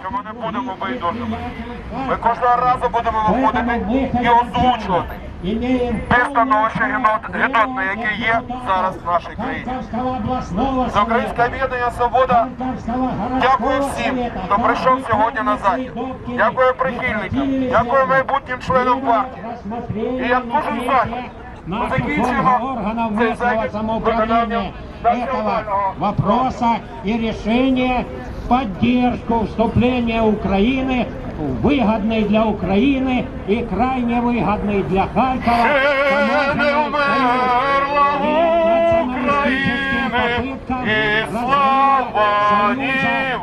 що ми не будемо байдужими. Ми кожного разу будемо виходити і озвучувати те становище гідот- гідотне, яке є зараз в нашій країні. За Українське об'єднання Свобода дякую всім, хто прийшов сьогодні на захід. Дякую прихильникам, дякую майбутнім членам партії. І як кожен захід, ми закінчуємо цей захід виконанням этого національного вопроса и решение в поддержку вступления Украины, выгодной для Украины и крайне выгодной для Харькова. Ще не вмерла України, і слава ні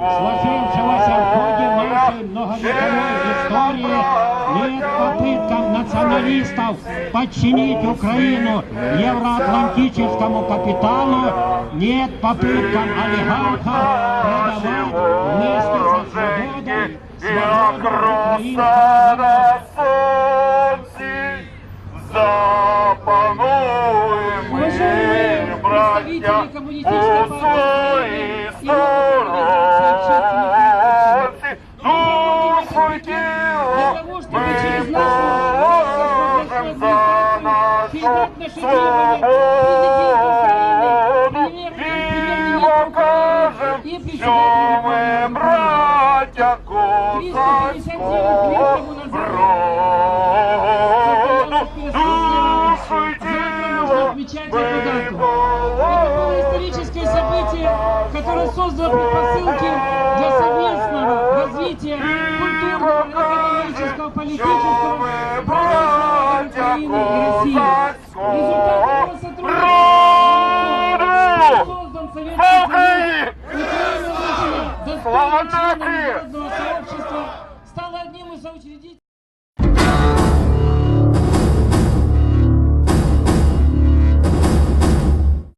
сложившегося в ходе нашей многовековой истории нет попыткам националистов подчинить Украину евроатлантическому капиталу, нет попыткам олигархов продавать вместе со свободой як свободу роса украинского на сонці, запануємо ми, Уважаемые браття, представители коммунистической у своїй сторонці, душу й наши требования свободу покажем, и президенту що ми Республики браття 359 козацького лет тому назад роду, душу эту дату. Это историческое событие, которое предпосылки для совместного развития культурного, экономического, политического прогресса Украины и России. Украина, достойно Слава нации!